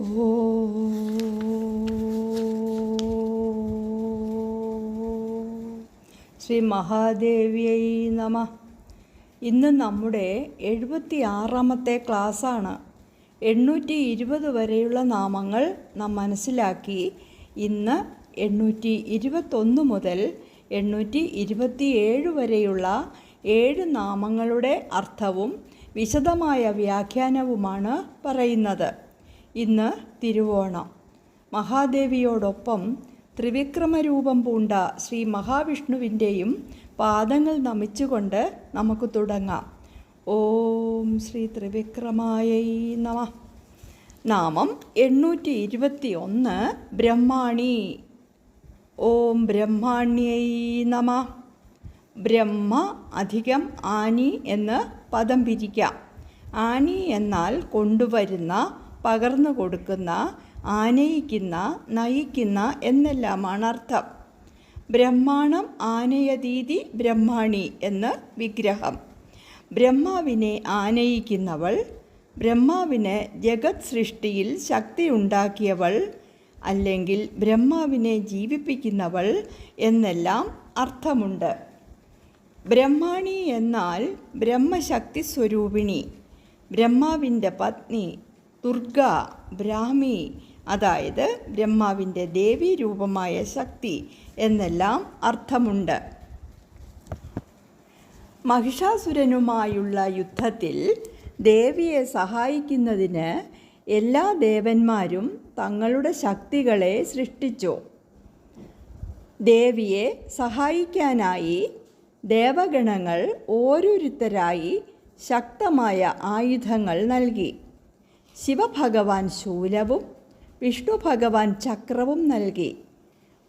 ശ്രീ മഹാദേവിയൈ നമ. ഇന്ന് നമ്മുടെ എഴുപത്തി ആറാമത്തെ ക്ലാസ്സാണ്. എണ്ണൂറ്റി ഇരുപത് വരെയുള്ള നാമങ്ങൾ നാം മനസ്സിലാക്കി ഇന്ന് എണ്ണൂറ്റി ഇരുപത്തൊന്ന് മുതൽ എണ്ണൂറ്റി ഇരുപത്തിയേഴ് വരെയുള്ള ഏഴ് നാമങ്ങളുടെ അർത്ഥവും വിശദമായ വ്യാഖ്യാനവുമാണ് പറയുന്നത്. ഇന്ന് തിരുവോണം. മഹാദേവിയോടൊപ്പം ത്രിവിക്രമരൂപം പൂണ്ട ശ്രീ മഹാവിഷ്ണുവിന്റെയും പാദങ്ങൾ നമിച്ചുകൊണ്ട് നമുക്ക് തുടങ്ങാം. ഓം ശ്രീ ത്രിവിക്രമായ നമ. നാമം എണ്ണൂറ്റി ഇരുപത്തി ഒന്ന് ബ്രഹ്മാണി. ഓം ബ്രഹ്മാണ്യൈ നമ. ബ്രഹ്മ അധികം ആനി എന്ന് പദം പിരിക്കാം. ആനി എന്നാൽ കൊണ്ടുവരുന്ന പകർന്നു കൊടുക്കുന്ന ആനയിക്കുന്ന നയിക്കുന്ന എന്നെല്ലാമാണ് അർത്ഥം. ബ്രഹ്മാണം ആനയതീതി ബ്രഹ്മാണി എന്ന് വിഗ്രഹം. ബ്രഹ്മാവിനെ ആനയിക്കുന്നവൾ ബ്രഹ്മാവിന് ജഗത് സൃഷ്ടിയിൽ ശക്തി ഉണ്ടാക്കിയവൾ അല്ലെങ്കിൽ ബ്രഹ്മാവിനെ ജീവിപ്പിക്കുന്നവൾ എന്നെല്ലാം അർത്ഥമുണ്ട്. ബ്രഹ്മാണി എന്നാൽ ബ്രഹ്മശക്തി സ്വരൂപിണി ബ്രഹ്മാവിന്റെ പത്നി ദുർഗ ബ്രാഹ്മി അതായത് ബ്രഹ്മാവിന്റെ ദേവി രൂപമായ ശക്തി എന്നെല്ലാം അർത്ഥമുണ്ട്. മഹിഷാസുരനുമായുള്ള യുദ്ധത്തിൽ ദേവിയെ സഹായിക്കുന്നതിന് എല്ലാ ദേവന്മാരും തങ്ങളുടെ ശക്തികളെ സൃഷ്ടിച്ചു. ദേവിയെ സഹായിക്കാനായി ദേവഗണങ്ങൾ ഓരോരുത്തരായി ശക്തമായ ആയുധങ്ങൾ നൽകി. ശിവഭഗവാൻ ശൂലവും വിഷ്ണു ഭഗവാൻ ചക്രവും നൽകി.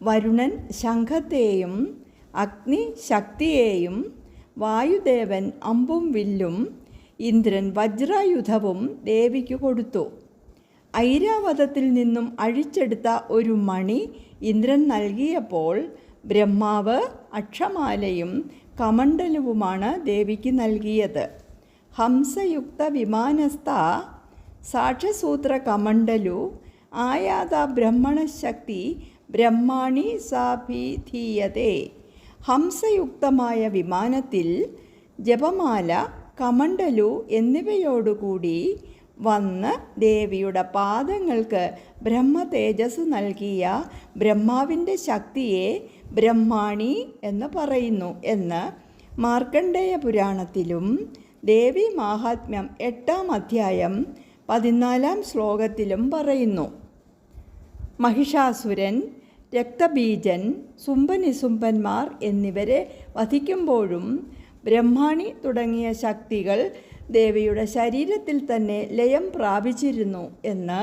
വരുണൻ ശംഖത്തെയും അഗ്നി ശക്തിയെയും വായുദേവൻ അമ്പും വില്ലും ഇന്ദ്രൻ വജ്രായുധവും ദേവിക്ക് കൊടുത്തു. ഐരാവതത്തിൽ നിന്നും അഴിച്ചെടുത്ത ഒരു മണി ഇന്ദ്രൻ നൽകിയപ്പോൾ ബ്രഹ്മാവ് അക്ഷമാലയും കമണ്ഡലവുമാണ് ദേവിക്ക് നൽകിയത്. ഹംസയുക്ത വിമാനസ്ഥ സാക്ഷസൂത്ര കമണ്ഡലു ആയാത ബ്രഹ്മണശക്തി ബ്രഹ്മാണി സാഭിധീയതേ ഹംസയുക്തമായ വിമാനത്തിൽ ജപമാല കമണ്ഡലു എന്നിവയോടുകൂടി വന്ന് ദേവിയുടെ പാദങ്ങൾക്ക് ബ്രഹ്മ തേജസ് നൽകിയ ബ്രഹ്മാവിന്റെ ശക്തിയെ ബ്രഹ്മാണി എന്ന് പറയുന്നു എന്ന് മാർക്കണ്ഡേയ പുരാണത്തിലും ദേവി മാഹാത്മ്യം എട്ടാം അധ്യായം പതിനാലാം ശ്ലോകത്തിലും പറയുന്നു. മഹിഷാസുരൻ രക്തബീജൻ സുംബനിസുംബന്മാർ എന്നിവരെ വധിക്കുമ്പോഴും ബ്രഹ്മാണി തുടങ്ങിയ ശക്തികൾ ദേവിയുടെ ശരീരത്തിൽ തന്നെ ലയം പ്രാപിച്ചിരുന്നു എന്ന്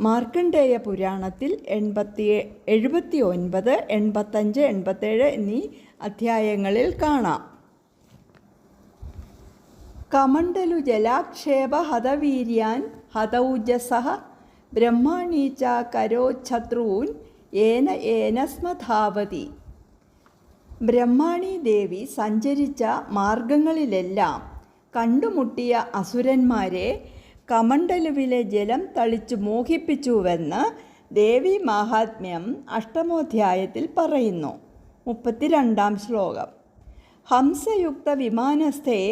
മാർക്കണ്ഡേയ പുരാണത്തിൽ എൺപത്തി എഴുപത്തി ഒൻപത് എൺപത്തഞ്ച് എൺപത്തേഴ് എന്നീ അധ്യായങ്ങളിൽ കാണാം. കമണ്ഡലു ജലാക്ഷേപ ഹതവീര്യാൻ ഹതൗജസ ബ്രഹ്മാണീച്ച കരോച്ഛത്രൂൻ ഏന ഏന സ്മധാവതി. ബ്രഹ്മാണി ദേവി സഞ്ചരിച്ച മാർഗങ്ങളിലെല്ലാം കണ്ടുമുട്ടിയ അസുരന്മാരെ കമണ്ഡലുവിലെ ജലം തളിച്ചു മോഹിപ്പിച്ചുവെന്ന് ദേവി മാഹാത്മ്യം അഷ്ടമോധ്യായത്തിൽ പറയുന്നു. മുപ്പത്തിരണ്ടാം ശ്ലോകം. ഹംസയുക്ത വിമാനസ്ഥേ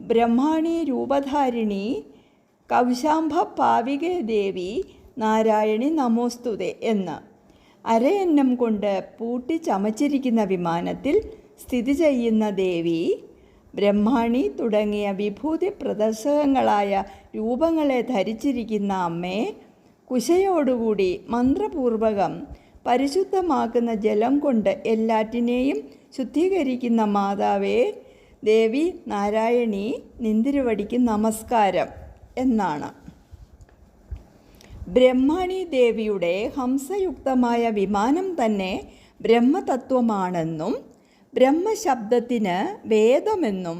ബ്രഹ്മാണി രൂപധാരിണി കൗശാംഭ പാവിക ദേവി നാരായണി നമോസ്തുതേ എന്ന്. അരയന്നം കൊണ്ട് പൂട്ടി ചമച്ചിരിക്കുന്ന വിമാനത്തിൽ സ്ഥിതി ചെയ്യുന്ന ദേവി ബ്രഹ്മാണി തുടങ്ങിയ വിഭൂതി പ്രദർശകങ്ങളായ രൂപങ്ങളെ ധരിച്ചിരിക്കുന്ന അമ്മേ കുശയോടുകൂടി മന്ത്രപൂർവകം പരിശുദ്ധമാക്കുന്ന ജലം കൊണ്ട് എല്ലാറ്റിനെയും ശുദ്ധീകരിക്കുന്ന മാതാവേ ദേവി നാരായണി നിന്തിരുവടിക്ക് നമസ്കാരം എന്നാണ്. ബ്രഹ്മാണി ദേവിയുടെ ഹംസയുക്തമായ വിമാനം തന്നെ ബ്രഹ്മതത്വമാണെന്നും ബ്രഹ്മശബ്ദത്തിന് വേദമെന്നും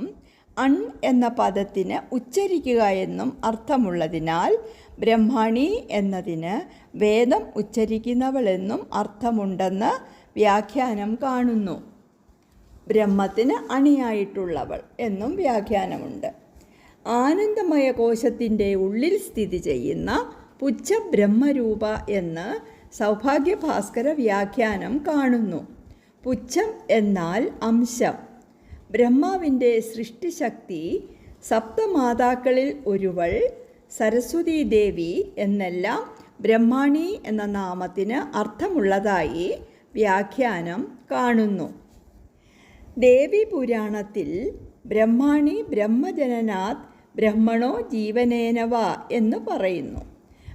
അൺ എന്ന പദത്തിന് ഉച്ചരിക്കുക എന്നും അർത്ഥമുള്ളതിനാൽ ബ്രഹ്മാണി എന്നതിന് വേദം ഉച്ചരിക്കുന്നവളെന്നും അർത്ഥമുണ്ടെന്ന് വ്യാഖ്യാനം കാണുന്നു. ബ്രഹ്മത്തിന് അണിയായിട്ടുള്ളവൾ എന്നും വ്യാഖ്യാനമുണ്ട്. ആനന്ദമയ കോശത്തിന്റെ ഉള്ളിൽ സ്ഥിതി ചെയ്യുന്ന പുച്ഛ ബ്രഹ്മരൂപ എന്ന് സൗഭാഗ്യഭാസ്കര വ്യാഖ്യാനം കാണുന്നു. പുച്ഛം എന്നാൽ അംശം. ബ്രഹ്മാവിന്റെ സൃഷ്ടിശക്തി സപ്തമാതാക്കളിൽ ഒരുവൾ സരസ്വതി ദേവി എന്നെല്ലാം ബ്രഹ്മാണി എന്ന നാമത്തിന് അർത്ഥമുള്ളതായി വ്യാഖ്യാനം കാണുന്നു. ദേവി പുരാണത്തിൽ ബ്രഹ്മാണി ബ്രഹ്മജനനാത് ബ്രഹ്മണോ ജീവനേനവ എന്ന് പറയുന്നു.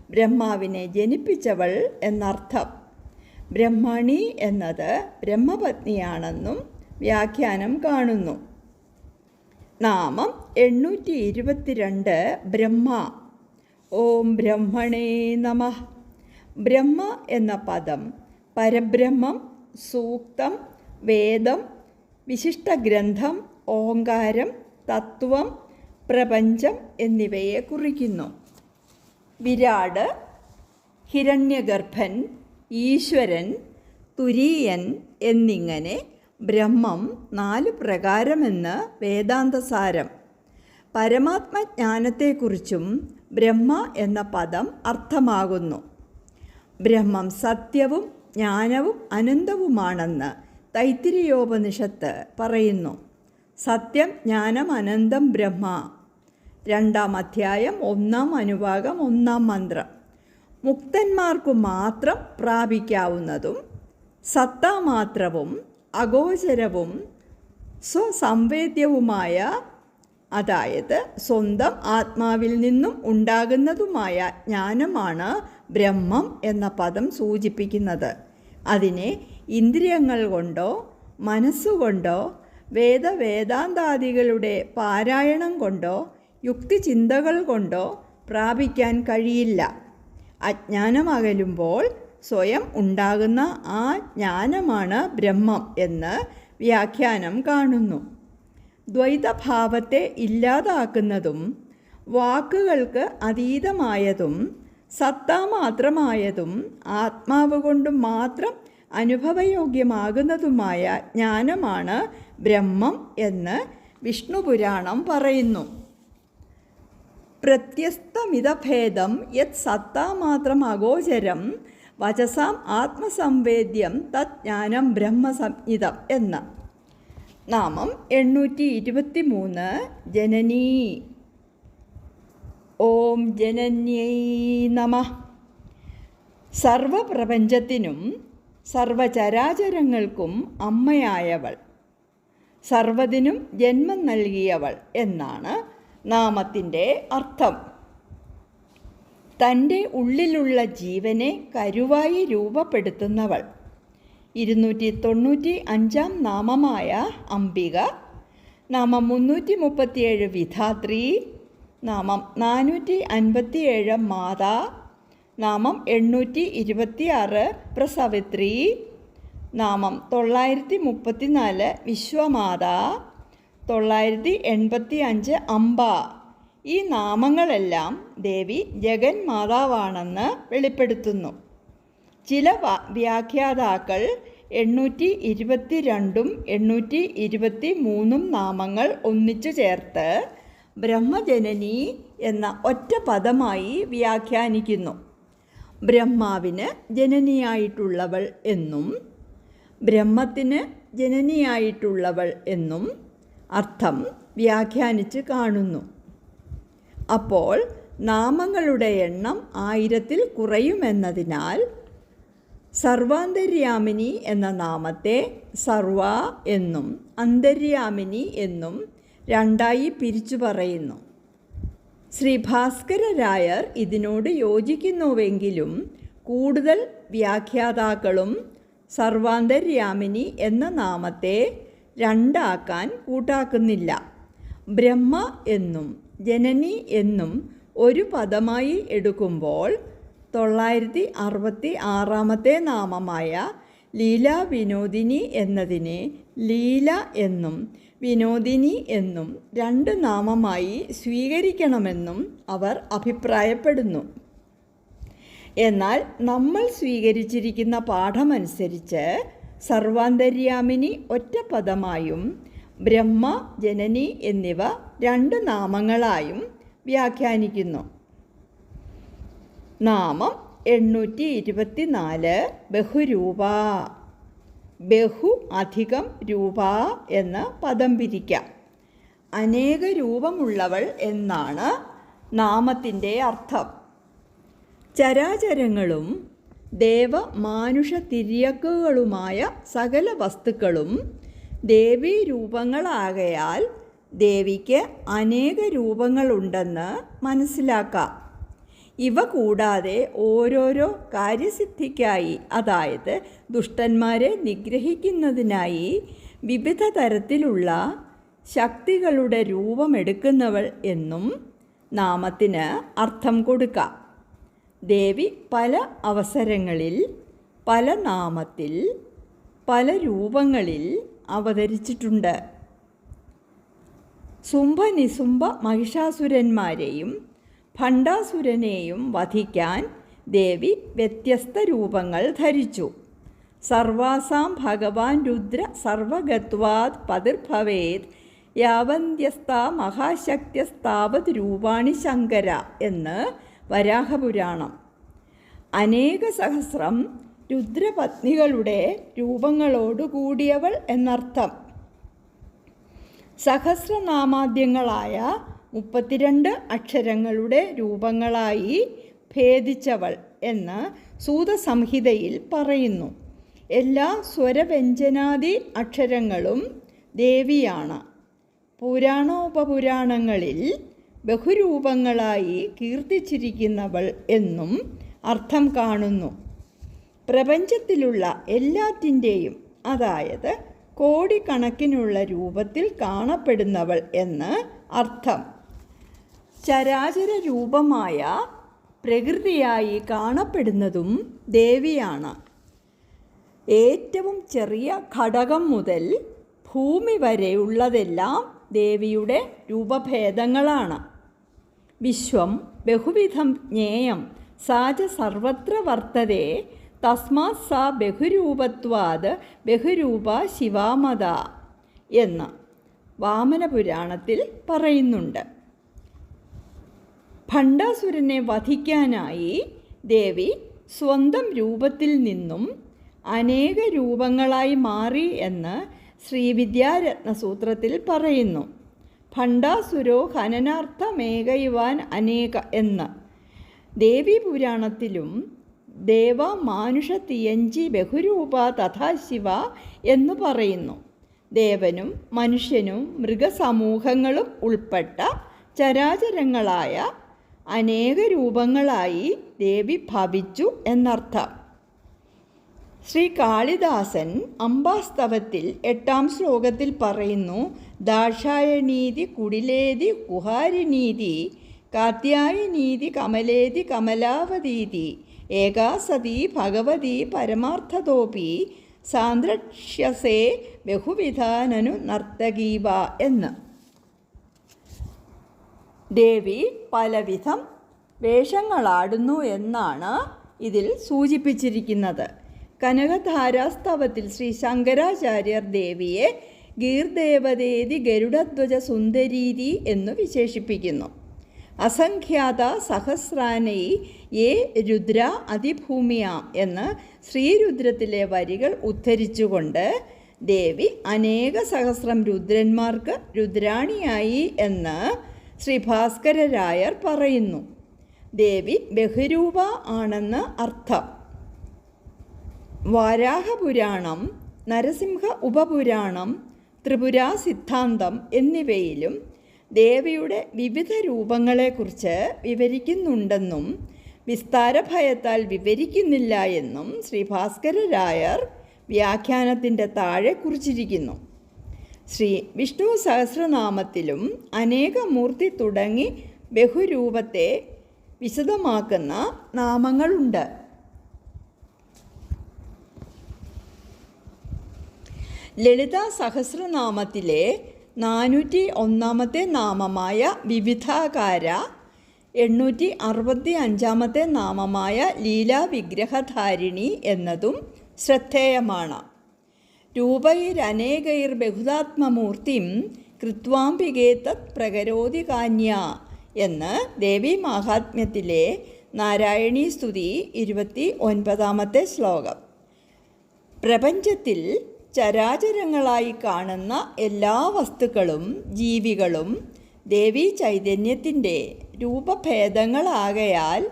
ബ്രഹ്മാവിനെ ജനിപ്പിച്ചവൾ എന്നർത്ഥം. ബ്രഹ്മണി എന്നത് ബ്രഹ്മപത്നിയാണെന്നും വ്യാഖ്യാനം കാണുന്നു. നാമം എണ്ണൂറ്റി ഇരുപത്തിരണ്ട് ബ്രഹ്മ. ഓം ബ്രഹ്മണേ നമ. ബ്രഹ്മ എന്ന പദം പരബ്രഹ്മം സൂക്തം വേദം വിശിഷ്ടഗ്രന്ഥം ഓങ്കാരം തത്വം പ്രപഞ്ചം എന്നിവയെ കുറിക്കുന്നു. വിരാട് ഹിരണ്യഗർഭൻ ഈശ്വരൻ തുരീയൻ എന്നിങ്ങനെ ബ്രഹ്മം നാല് പ്രകാരമെന്ന് വേദാന്തസാരം. പരമാത്മജ്ഞാനത്തെക്കുറിച്ചും ബ്രഹ്മ എന്ന പദം അർത്ഥമാകുന്നു. ബ്രഹ്മം സത്യവും ജ്ഞാനവും അനന്തവുമാണെന്ന് തൈത്തിരിയോപനിഷത്ത് പറയുന്നു. സത്യം ജ്ഞാനം അനന്തം ബ്രഹ്മ. രണ്ടാം അധ്യായം ഒന്നാം അനുഭാഗം ഒന്നാം മന്ത്രം. മുക്തന്മാർക്കു മാത്രം പ്രാപിക്കാവുന്നതും സത്താമാത്രവും അഗോചരവും സ്വസംവേദ്യവുമായ അതായത് സ്വന്തം ആത്മാവിൽ നിന്നും ഉണ്ടാകുന്നതുമായ ജ്ഞാനമാണ് ബ്രഹ്മം എന്ന പദം സൂചിപ്പിക്കുന്നത്. അതിനെ ഇന്ദ്രിയങ്ങൾ കൊണ്ടോ മനസ്സുകൊണ്ടോ വേദവേദാന്താദികളുടെ പാരായണം കൊണ്ടോ യുക്തിചിന്തകൾ കൊണ്ടോ പ്രാപിക്കാൻ കഴിയില്ല. അജ്ഞാനമകലുമ്പോൾ സ്വയം ഉണ്ടാകുന്ന ആ ജ്ഞാനമാണ് ബ്രഹ്മം എന്ന് വ്യാഖ്യാനം കാണുന്നു. ദ്വൈതഭാവത്തെ ഇല്ലാതാക്കുന്നതും വാക്കുകൾക്ക് അതീതമായതും സത്താമാത്രമായതും ആത്മാവ് കൊണ്ട് മാത്രം അനുഭവയോഗ്യമാകുന്നതുമായ ജ്ഞാനമാണ് ബ്രഹ്മം എന്ന് വിഷ്ണുപുരാണം പറയുന്നു. പ്രത്യസ്തമിതഭേദം യത് സത്താമാത്രം അഗോചരം വചസാം ആത്മസംവേദ്യം തത് ജ്ഞാനം ബ്രഹ്മസംഹിതം എന്ന്. നാമം എണ്ണൂറ്റി ഇരുപത്തി മൂന്ന് ജനനീ. ഓം ജനന്യൈ നമ. സർവപ്രപഞ്ചത്തിനും സർവചരാചരങ്ങൾക്കും അമ്മയായവൾ. സർവതിനും ജന്മം നൽകിയവൾ എന്നാണ് നാമത്തിന്റെ അർത്ഥം. തന്റെ ഉള്ളിലുള്ള ജീവനെ കരുവായി രൂപപ്പെടുത്തുന്നവൾ. ഇരുന്നൂറ്റി തൊണ്ണൂറ്റി അഞ്ചാം നാമമായ അംബിക നാമം മുന്നൂറ്റി മുപ്പത്തിയേഴ് വിധാത്രി നാമം നാനൂറ്റി അൻപത്തിയേഴ് മാതാ നാമം എണ്ണൂറ്റി ഇരുപത്തി ആറ് പ്രസവിത്രി. നാമം തൊള്ളായിരത്തി മുപ്പത്തി നാല് വിശ്വമാത. തൊള്ളായിരത്തി എൺപത്തി അഞ്ച് അംബ. ഈ നാമങ്ങളെല്ലാം ദേവി ജഗൻ മാതാവാണെന്ന് വെളിപ്പെടുത്തുന്നു. ചില വ്യാഖ്യാതാക്കൾ എണ്ണൂറ്റി ഇരുപത്തി രണ്ടും എണ്ണൂറ്റി ഇരുപത്തി മൂന്നും നാമങ്ങൾ ഒന്നിച്ചു ചേർത്ത് ബ്രഹ്മജനനി എന്ന ഒറ്റ പദമായി വ്യാഖ്യാനിക്കുന്നു. ബ്രഹ്മാവിന് ജനനിയായിട്ടുള്ളവൾ എന്നും ബ്രഹ്മത്തിന് ജനനിയായിട്ടുള്ളവൾ എന്നും അർത്ഥം വ്യാഖ്യാനിച്ച് കാണുന്നു. അപ്പോൾ നാമങ്ങളുടെ എണ്ണം ആയിരത്തിൽ കുറയുമെന്നതിനാൽ സർവാന്തര്യാമിനി എന്ന നാമത്തെ സർവ എന്നും അന്തര്യാമിനി എന്നും രണ്ടായി പിരിച്ചു പറയുന്നു. ശ്രീ ഭാസ്കര രായർ ഇതിനോട് യോജിക്കുന്നുവെങ്കിലും കൂടുതൽ വ്യാഖ്യാതാക്കളും സർവാന്തര്യാമിനി എന്ന നാമത്തെ രണ്ടാക്കാൻ കൂട്ടാക്കുന്നില്ല. ബ്രഹ്മ എന്നും ജനനി എന്നും ഒരു പദമായി എടുക്കുമ്പോൾ തൊള്ളായിരത്തി അറുപത്തി ആറാമത്തെ നാമമായ ലീല വിനോദിനി എന്നതിനെ ലീല എന്നും വിനോദിനി എന്നും രണ്ട് നാമമായി സ്വീകരിക്കണമെന്നും അവർ അഭിപ്രായപ്പെടുന്നു. എന്നാൽ നമ്മൾ സ്വീകരിച്ചിരിക്കുന്ന പാഠമനുസരിച്ച് സർവാന്തര്യാമിനി ഒറ്റ പദമായും ബ്രഹ്മ ജനനി എന്നിവ രണ്ട് നാമങ്ങളായും വ്യാഖ്യാനിക്കുന്നു. നാമം എണ്ണൂറ്റി ഇരുപത്തിനാല് ബഹുരൂപ. ബഹു അധികം രൂപ എന്ന് പദം പിരിക്കാം അനേക രൂപമുള്ളവൾ എന്നാണ് നാമത്തിന്റെ അർത്ഥം. ചരാചരങ്ങളും ദേവ മാനുഷ തിര്യക്കുകളുമായ സകല വസ്തുക്കളും ദേവീ രൂപങ്ങളാകയാൽ ദേവിക്ക് അനേക രൂപങ്ങളുണ്ടെന്ന് മനസ്സിലാക്കാം. ഇവ കൂടാതെ ഓരോരോ കാര്യസിദ്ധിക്കായി അതായത് ദുഷ്ടന്മാരെ നിഗ്രഹിക്കുന്നതിനായി വിവിധ തരത്തിലുള്ള ശക്തികളുടെ രൂപമെടുക്കുന്നവൾ എന്നും നാമത്തിന് അർത്ഥം കൊടുക്കാം. ദേവി പല അവസരങ്ങളിൽ പല നാമത്തിൽ പല രൂപങ്ങളിൽ അവതരിച്ചിട്ടുണ്ട്. സുംഭനിസുംഭ മഹിഷാസുരന്മാരെയും ഭണ്ഡാസുരനെയും വധിക്കാൻ ദേവി വ്യത്യസ്ത രൂപങ്ങൾ ധരിച്ചു. സർവാസാം ഭഗവാൻ രുദ്ര സർവഗത്വാത് പതിർഭവേത് യാവന്ത്യസ്ത മഹാശക്തിയസ്താവത് രൂപാണി ശങ്കര എന്ന് വരാഹപുരാണം. അനേക സഹസ്രം രുദ്രപത്നികളുടെ രൂപങ്ങളോട് കൂടിയവൾ എന്നർത്ഥം. സഹസ്രനാമാദ്യങ്ങളായ മുപ്പത്തിരണ്ട് അക്ഷരങ്ങളുടെ രൂപങ്ങളായി ഭേദിച്ചവൾ എന്ന് സൂതസംഹിതയിൽ പറയുന്നു. എല്ലാ സ്വരവ്യഞ്ജനാദി അക്ഷരങ്ങളും ദേവിയാണ്. പുരാണോപപുരാണങ്ങളിൽ ബഹുരൂപങ്ങളായി കീർത്തിച്ചിരിക്കുന്നവൾ എന്നും അർത്ഥം കാണുന്നു. പ്രപഞ്ചത്തിലുള്ള എല്ലാറ്റിന്റെയും അതായത് കോടിക്കണക്കിനുള്ള രൂപത്തിൽ കാണപ്പെടുന്നവൾ എന്ന് അർത്ഥം ചരാചര രൂപമായ പ്രകൃതിയായി കാണപ്പെടുന്നതും ദേവിയാണ്. ഏറ്റവും ചെറിയ ഘടകം മുതൽ ഭൂമി വരെയുള്ളതെല്ലാം ദേവിയുടെ രൂപഭേദങ്ങളാണ്. വിശ്വം ബഹുവിധം ജ്ഞേയം സാജ സർവത്ര വർത്തതേ തസ്മാത് സാ ബഹുരൂപത്വാത് ബഹുരൂപ ശിവാമത എന്ന് വാമനപുരാണത്തിൽ പറയുന്നുണ്ട്. ഭണ്ഡാസുരനെ വധിക്കാനായി ദേവി സ്വന്തം രൂപത്തിൽ നിന്നും അനേക രൂപങ്ങളായി മാറി എന്ന് ശ്രീവിദ്യാരത്നസൂത്രത്തിൽ പറയുന്നു. ഭണ്ഡാസുരോ ഹനനാർത്ഥമേകയുവാൻ അനേക എന്ന്. ദേവി പുരാണത്തിലും ദേവ മാനുഷ തിയഞ്ചി ബഹുരൂപ തഥാ ശിവ എന്ന് പറയുന്നു. ദേവനും മനുഷ്യനും മൃഗസമൂഹങ്ങളും ഉൾപ്പെട്ട ചരാചരങ്ങളായ അനേക രൂപങ്ങളായി ദേവി ഭവിച്ചു എന്നർത്ഥം. ശ്രീ കാളിദാസൻ അംബാസ്തവത്തിൽ എട്ടാം ശ്ലോകത്തിൽ പറയുന്നു ദാക്ഷായണീതി കുടിലേതി കുഹാരിനീതി കാത്യായനീതി കമലേതി കമലാവതീതി ഏകാസതി ഭഗവതി പരമാർത്ഥതോപി സാന്ദ്രക്ഷ്യസേ ബഹുവിധാനനു നർത്തകീവ എന്ന്. ദേവി പലവിധം വേഷങ്ങളാടുന്നു എന്നാണ് ഇതിൽ സൂചിപ്പിച്ചിരിക്കുന്നത്. കനകധാരാസ്തവത്തിൽ ശ്രീ ശങ്കരാചാര്യർ ദേവിയെ ഗീർദേവതേതി ഗരുഡധ്വജ സുന്ദരീതി എന്നു വിശേഷിപ്പിക്കുന്നു. അസംഖ്യാത സഹസ്രാനൈ ഏ രുദ്ര അതിഭൂമിയ എന്ന് ശ്രീരുദ്രത്തിലെ വരികൾ ഉദ്ധരിച്ചുകൊണ്ട് ദേവി അനേക സഹസ്രം രുദ്രന്മാർക്ക് രുദ്രാണിയായി എന്ന് ശ്രീ ഭാസ്കരരായർ പറയുന്നു. ദേവി ബഹുരൂപ ആണെന്ന് അർത്ഥം. വാരാഹപുരാണം നരസിംഹ ഉപപുരാണം ത്രിപുരാ സിദ്ധാന്തം എന്നിവയിലും ദേവിയുടെ വിവിധ രൂപങ്ങളെക്കുറിച്ച് വിവരിക്കുന്നുണ്ടെന്നും വിസ്താരഭയത്താൽ വിവരിക്കുന്നില്ല എന്നും ശ്രീ ഭാസ്കരരായർ വ്യാഖ്യാനത്തിന്റെ താഴെ കുറിച്ചിരിക്കുന്നു. ശ്രീ വിഷ്ണു സഹസ്രനാമത്തിലും അനേകമൂർത്തി തുടങ്ങി ബഹുരൂപത്തെ വിശദമാക്കുന്ന നാമങ്ങളുണ്ട്. ലളിത സഹസ്രനാമത്തിലെ നാനൂറ്റി ഒന്നാമത്തെ നാമമായ വിവിധാകാര എണ്ണൂറ്റി അറുപത്തി അഞ്ചാമത്തെ നാമമായ ലീലാവിഗ്രഹധാരിണി എന്നതും ശ്രദ്ധേയമാണ്. രൂപൈരനേകൈർ ബഹുതാത്മമൂർത്തിം കൃത്വാംബികേ തത് പ്രകരോതി കാന്യ എന്ന് ദേവി മാഹാത്മ്യത്തിലെ നാരായണീ സ്തുതി ഇരുപത്തി ഒൻപതാമത്തെ ശ്ലോകം. പ്രപഞ്ചത്തിൽ ചരാചരങ്ങളായി കാണുന്ന എല്ലാ വസ്തുക്കളും ജീവികളും ദേവി ചൈതന്യത്തിന്റെ രൂപഭേദങ്ങളാകയാൽ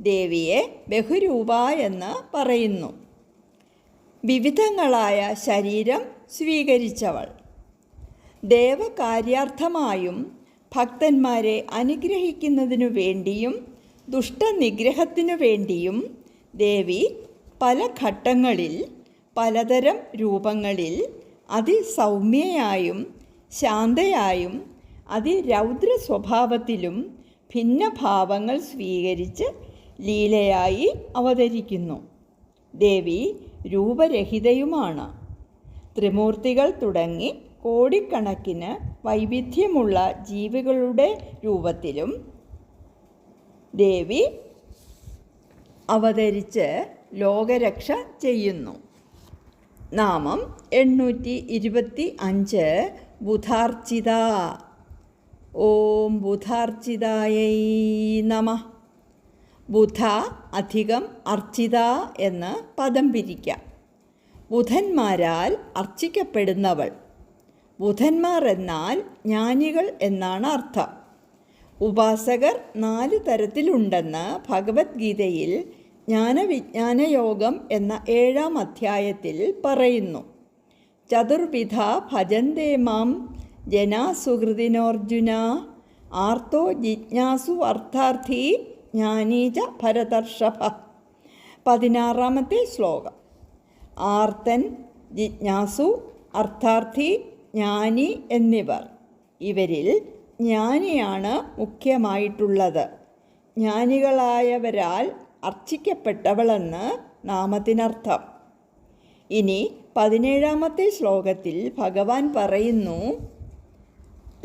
ദേവിയെ ബഹുരൂപ എന്ന് പറയുന്നു. വിവിധങ്ങളായ ശരീരം സ്വീകരിച്ചവൾ. ദേവകാര്യാർത്ഥമായും ഭക്തന്മാരെ അനുഗ്രഹിക്കുന്നതിനു വേണ്ടിയും ദുഷ്ടനിഗ്രഹത്തിനു വേണ്ടിയും ദേവി പല ഘട്ടങ്ങളിൽ പലതരം രൂപങ്ങളിൽ അതിസൗമ്യയായും ശാന്തയായും അതിരൗദ്ര സ്വഭാവത്തിലും ഭിന്നഭാവങ്ങൾ സ്വീകരിച്ച് ലീലയായി അവതരിക്കുന്നു. ദേവി രൂപരഹിതയുമാണ്. ത്രിമൂർത്തികൾ തുടങ്ങി കോടിക്കണക്കിന് വൈവിധ്യമുള്ള ജീവികളുടെ രൂപത്തിലും ദേവി അവതരിച്ച് ലോകരക്ഷ ചെയ്യുന്നു. നാമം എണ്ണൂറ്റി ഇരുപത്തി അഞ്ച് ബുധാർച്ചിത. ഓം ബുധാർച്ചിതായൈ നമ. ബുധ അധികം അർച്ചിത എന്ന് പദം പിരിക്കാം. ബുധന്മാരാൽ അർച്ചിക്കപ്പെടുന്നവൾ. ബുധന്മാർ എന്നാൽ ജ്ഞാനികൾ എന്നാണ് അർത്ഥം. ഉപാസകർ നാല് തരത്തിലുണ്ടെന്ന് ഭഗവത്ഗീതയിൽ ജ്ഞാനവിജ്ഞാനയോഗം എന്ന ഏഴാം അധ്യായത്തിൽ പറയുന്നു. ചതുർവിധ ഭജന്തേ മാം ജനാസുഹൃതിനോർജുന ആർത്തോ ജിജ്ഞാസു അർത്ഥാർത്ഥി ജ്ഞാനീച ഭരതർഷഭ. പതിനാറാമത്തെ ശ്ലോകം. ആർത്തൻ ജിജ്ഞാസു അർത്ഥാർത്ഥി ജ്ഞാനി എന്നിവർ. ഇവരിൽ ജ്ഞാനിയാണ് മുഖ്യമായിട്ടുള്ളത്. ജ്ഞാനികളായവരാൽ അർച്ചിക്കപ്പെട്ടവളെന്ന് നാമത്തിനർത്ഥം. ഇനി പതിനേഴാമത്തെ ശ്ലോകത്തിൽ ഭഗവാൻ പറയുന്നു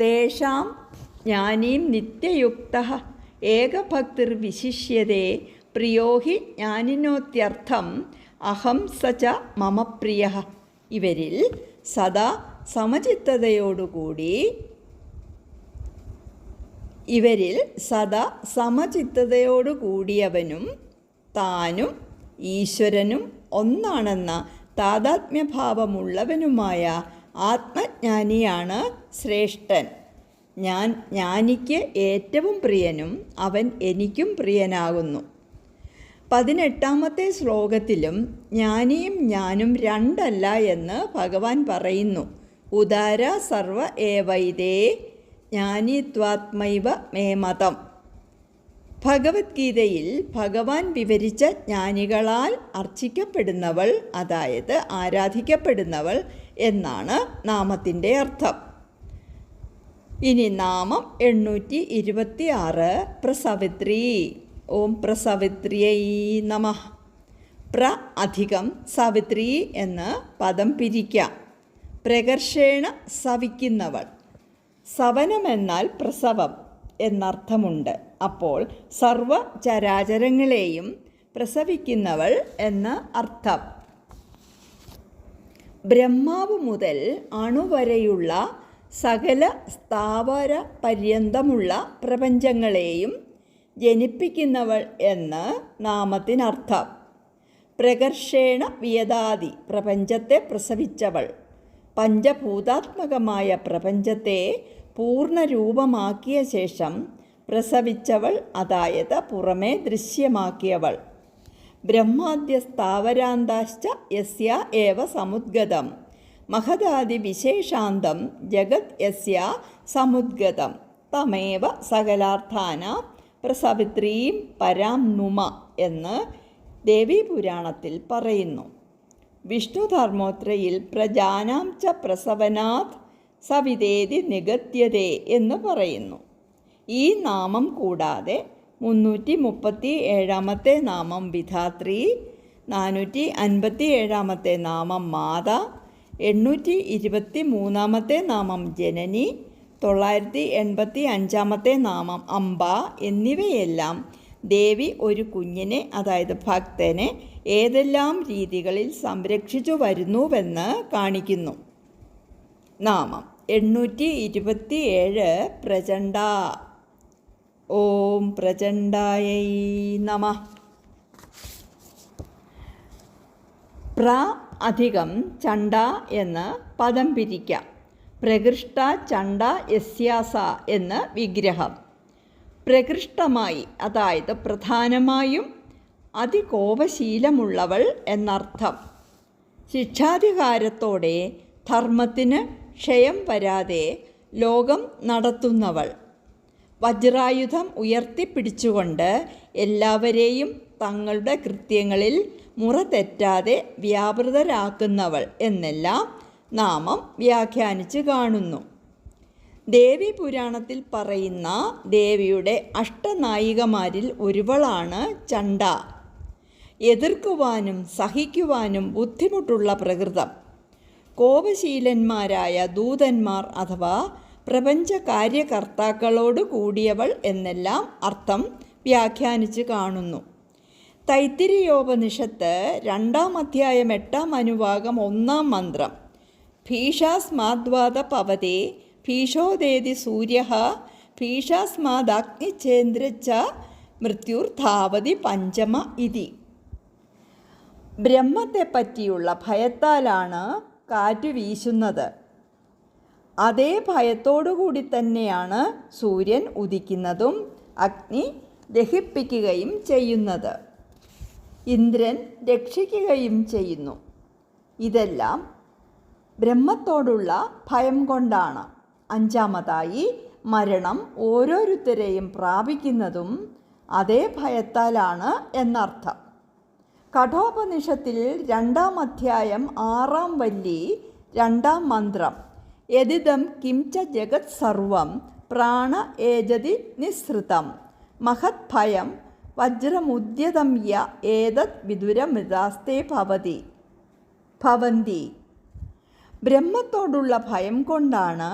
തേഷാം ജ്ഞാനീം നിത്യയുക്ത ഏകഭക്തിർ വിശിഷ്യതേ പ്രിയോ ജ്ഞാനിനോത്യർത്ഥം അഹം സച മമ പ്രിയ. ഇവരിൽ സദാ സമചിത്തതയോടുകൂടി ഇവരിൽ സദാ സമചിത്തതയോടുകൂടിയവനും താനും ഈശ്വരനും ഒന്നാണെന്ന താതാത്മ്യഭാവമുള്ളവനുമായ ആത്മജ്ഞാനിയാണ് ശ്രേഷ്ഠൻ. ഞാൻ ജ്ഞാനിക്ക് ഏറ്റവും പ്രിയനും അവൻ എനിക്കും പ്രിയനാകുന്നു. പതിനെട്ടാമത്തെ ശ്ലോകത്തിലും ജ്ഞാനിയും ഞാനും രണ്ടല്ല എന്ന് ഭഗവാൻ പറയുന്നു. ഉദാര സർവ ഏവൈതേ ജ്ഞാനിത്വാത്മൈവ മേ മതം. ഭഗവത്ഗീതയിൽ ഭഗവാൻ വിവരിച്ച ജ്ഞാനികളാൽ അർച്ചിക്കപ്പെടുന്നവൾ അതായത് ആരാധിക്കപ്പെടുന്നവൾ എന്നാണ് നാമത്തിന്റെ അർത്ഥം. ഇനി നാമം എണ്ണൂറ്റി ഇരുപത്തി ആറ് പ്രസവിത്രി. ഓം പ്രസവിത്രിയൈ നമ. പ്ര അധികം സവിത്രി എന്ന് പദം പിരിക്കാം. പ്രകർഷേണ സവിക്കുന്നവൾ. സവനം എന്നാൽ പ്രസവം എന്നർത്ഥമുണ്ട്. അപ്പോൾ സർവ ചരാചരങ്ങളെയും പ്രസവിക്കുന്നവൾ എന്ന അർത്ഥം. ബ്രഹ്മാവ് മുതൽ അണുവരെയുള്ള സകല സ്ഥാവര പര്യന്തമുള്ള പ്രപഞ്ചങ്ങളെയും ജനിപ്പിക്കുന്നവൾ എന്ന് നാമത്തിനർത്ഥം. പ്രകർഷേണ വിയതാതി പ്രപഞ്ചത്തെ പ്രസവിച്ചവൾ. പഞ്ചഭൂതാത്മകമായ പ്രപഞ്ചത്തെ പൂർണരൂപമാക്കിയ ശേഷം പ്രസവിച്ചവൾ അതായത് പുറമേ ദൃശ്യമാക്കിയവൾ. ബ്രഹ്മാദ്യ സ്ഥാവരാന്താശ്ച യസ്യ ഏവ സമുദ്ഗതം. മഹദാദിവിശേഷാന്തം ജഗത് യസ്യ സമുദ്ഗതം. തമേവ സകലാർത്ഥാന പ്രസവിത്രീം പരാം നുമ എന്ന് ദേവീപുരാണത്തിൽ പറയുന്നു. വിഷ്ണുധർമ്മോത്രയിൽ പ്രജാനാം ച പ്രസവനാത് സവിതേതി നികത്യതേ എന്ന് പറയുന്നു. ഈ നാമം കൂടാതെ മുന്നൂറ്റി മുപ്പത്തി ഏഴാമത്തെ നാമം വിധാത്രി നാനൂറ്റി അൻപത്തി ഏഴാമത്തെ നാമം മാത എണ്ണൂറ്റി ഇരുപത്തി മൂന്നാമത്തെ നാമം ജനനി തൊള്ളായിരത്തി എൺപത്തി അഞ്ചാമത്തെ നാമം അംബ എന്നിവയെല്ലാം ദേവി ഒരു കുഞ്ഞിനെ അതായത് ഭക്തനെ ഏതെല്ലാം രീതികളിൽ സംരക്ഷിച്ചു വരുന്നുവെന്ന് കാണിക്കുന്നു. നാമം എണ്ണൂറ്റി ഇരുപത്തി ഏഴ് പ്രചണ്ഡ. ഓം പ്രചണ്ഡായൈ നമ. പ്ര അധികം ചണ്ട എന്ന് പദം പിരിക്കാം. പ്രകൃഷ്ട ചണ്ട യസ്യാസ എന്ന് വിഗ്രഹം. പ്രകൃഷ്ടമായി അതായത് പ്രധാനമായും അതികോപശീലമുള്ളവൾ എന്നർത്ഥം. ശിക്ഷാധികാരത്തോടെ ധർമ്മത്തിന് ക്ഷയം വരാതെ ലോകം നടത്തുന്നവൾ. വജ്രായുധം ഉയർത്തിപ്പിടിച്ചുകൊണ്ട് എല്ലാവരെയും തങ്ങളുടെ കൃത്യങ്ങളിൽ മുറ തെറ്റാതെ വ്യാപൃതരാക്കുന്നവൾ എന്നെല്ലാം നാമം വ്യാഖ്യാനിച്ച് കാണുന്നു. ദേവി പുരാണത്തിൽ പറയുന്ന ദേവിയുടെ അഷ്ടനായികമാരിൽ ഒരുവളാണ് ചണ്ട എതിർക്കുവാനും സഹിക്കുവാനും ബുദ്ധിമുട്ടുള്ള പ്രകൃതം. കോപശീലന്മാരായ ദൂതന്മാർ അഥവാ പ്രപഞ്ച കാര്യകർത്താക്കളോട് കൂടിയവൾ എന്നെല്ലാം അർത്ഥം വ്യാഖ്യാനിച്ച് കാണുന്നു. തൈത്തിരിയോപനിഷത്ത് രണ്ടാം അധ്യായം എട്ടാം അനുഭാഗം ഒന്നാം മന്ത്രം. ഭീഷാസ്മാദ്വാദ പവതേ ഭീഷോദേതി സൂര്യ ഭീഷാസ്മാദഗ്നിചേന്ദ്രച്ച മൃത്യുർധാവതി പഞ്ചമ ഇതി. ബ്രഹ്മത്തെ പറ്റിയുള്ള ഭയത്താലാണ് കാറ്റ് വീശുന്നത്. അതേ ഭയത്തോടുകൂടി തന്നെയാണ് സൂര്യൻ ഉദിക്കുന്നതും അഗ്നി ദഹിപ്പിക്കുകയും ചെയ്യുന്നത്. ഇന്ദ്രൻ രക്ഷിക്കുകയും ചെയ്യുന്നു. ഇതെല്ലാം ബ്രഹ്മത്തോടുള്ള ഭയം കൊണ്ടാണ്. അഞ്ചാമതായി മരണം ഓരോരുത്തരെയും പ്രാപിക്കുന്നതും അതേ ഭയത്താലാണ് എന്നർത്ഥം. കഠോപനിഷത്തിൽ രണ്ടാം അധ്യായം ആറാം വല്ലി രണ്ടാം മന്ത്രം. യതിദം കിംച ജഗത് സർവം പ്രാണ ഏജതി നിസ്സൃതം. മഹത് ഭയം വജ്രമുദ്യതം യ ഏതത് വിദുരമൃതാസ്തേ ഭവതി. ഭവന്തി. ബ്രഹ്മത്തോടുള്ള ഭയം കൊണ്ടാണ്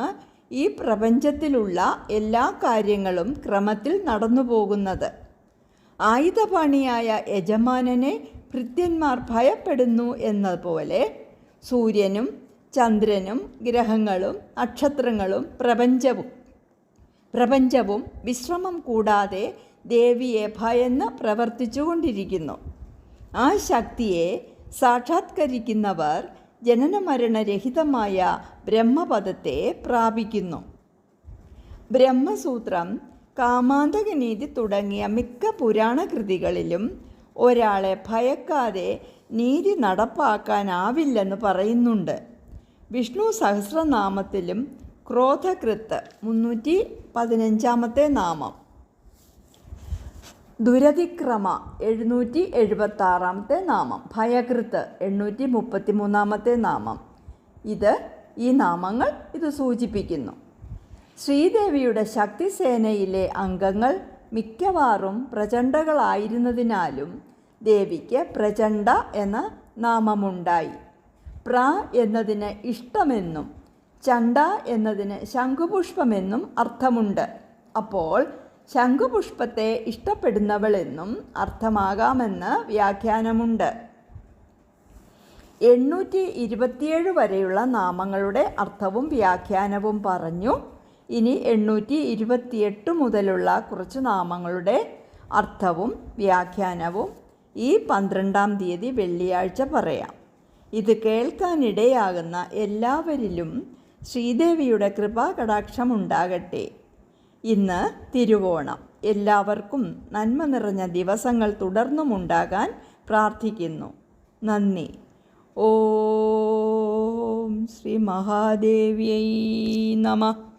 ഈ പ്രപഞ്ചത്തിലുള്ള എല്ലാ കാര്യങ്ങളും ക്രമത്തിൽ നടന്നു പോകുന്നത്. ആയുധപാണിയായ യജമാനനെ ഭൃത്യന്മാർ ഭയപ്പെടുന്നു എന്നതുപോലെ സൂര്യനും ചന്ദ്രനും ഗ്രഹങ്ങളും നക്ഷത്രങ്ങളും പ്രപഞ്ചവും പ്രപഞ്ചവും വിശ്രമം കൂടാതെ ദേവിയെ ഭയന്ന് പ്രവർത്തിച്ചുകൊണ്ടിരിക്കുന്നു. ആ ശക്തിയെ സാക്ഷാത്കരിക്കുന്നവർ ജനനമരണരഹിതമായ ബ്രഹ്മപദത്തെ പ്രാപിക്കുന്നു. ബ്രഹ്മസൂത്രം കാമാന്തകനീതി തുടങ്ങിയ മിക്ക പുരാണ കൃതികളിലും ഒരാളെ ഭയക്കാതെ നീതി നടപ്പാക്കാനാവില്ലെന്ന് പറയുന്നുണ്ട്. വിഷ്ണു സഹസ്രനാമത്തിലും ക്രോധകൃത്ത് മുന്നൂറ്റി പതിനഞ്ചാമത്തെ നാമം. ദുരതിക്രമ എഴുന്നൂറ്റി എഴുപത്തി ആറാമത്തെ നാമം. ഭയകൃത്ത് എണ്ണൂറ്റി മുപ്പത്തി മൂന്നാമത്തെ നാമം. ഇത് ഈ നാമങ്ങൾ ഇത് സൂചിപ്പിക്കുന്നു. ശ്രീദേവിയുടെ ശക്തിസേനയിലെ അംഗങ്ങൾ മിക്കവാറും പ്രചണ്ഡകളായിരുന്നതിനാലും ദേവിക്ക് പ്രചണ്ഡ എന്ന നാമമുണ്ടായി. പ്ര എന്നതിന് ഇഷ്ടമെന്നും ചണ്ട എന്നതിന് ശംഖുപുഷ്പമെന്നും അർത്ഥമുണ്ട്. അപ്പോൾ ശംഖുപുഷ്പത്തെ ഇഷ്ടപ്പെടുന്നവളെന്നും അർത്ഥമാകാമെന്ന് വ്യാഖ്യാനമുണ്ട്. എണ്ണൂറ്റി ഇരുപത്തിയേഴ് വരെയുള്ള നാമങ്ങളുടെ അർത്ഥവും വ്യാഖ്യാനവും പറഞ്ഞു. ഇനി എണ്ണൂറ്റി ഇരുപത്തിയെട്ട് മുതലുള്ള കുറച്ച് നാമങ്ങളുടെ അർത്ഥവും വ്യാഖ്യാനവും ഈ പന്ത്രണ്ടാം തീയതി വെള്ളിയാഴ്ച പറയാം. ഇത് കേൾക്കാനിടയാകുന്ന എല്ലാവരിലും ശ്രീദേവിയുടെ കൃപാകടാക്ഷം ഉണ്ടാകട്ടെ. ഇന്ന് തിരുവോണം. എല്ലാവർക്കും നന്മ നിറഞ്ഞ ദിവസങ്ങൾ തുടർന്നുമുണ്ടാകാൻ പ്രാർത്ഥിക്കുന്നു. നന്ദി. ഓം ശ്രീ മഹാദേവിയൈ നമ.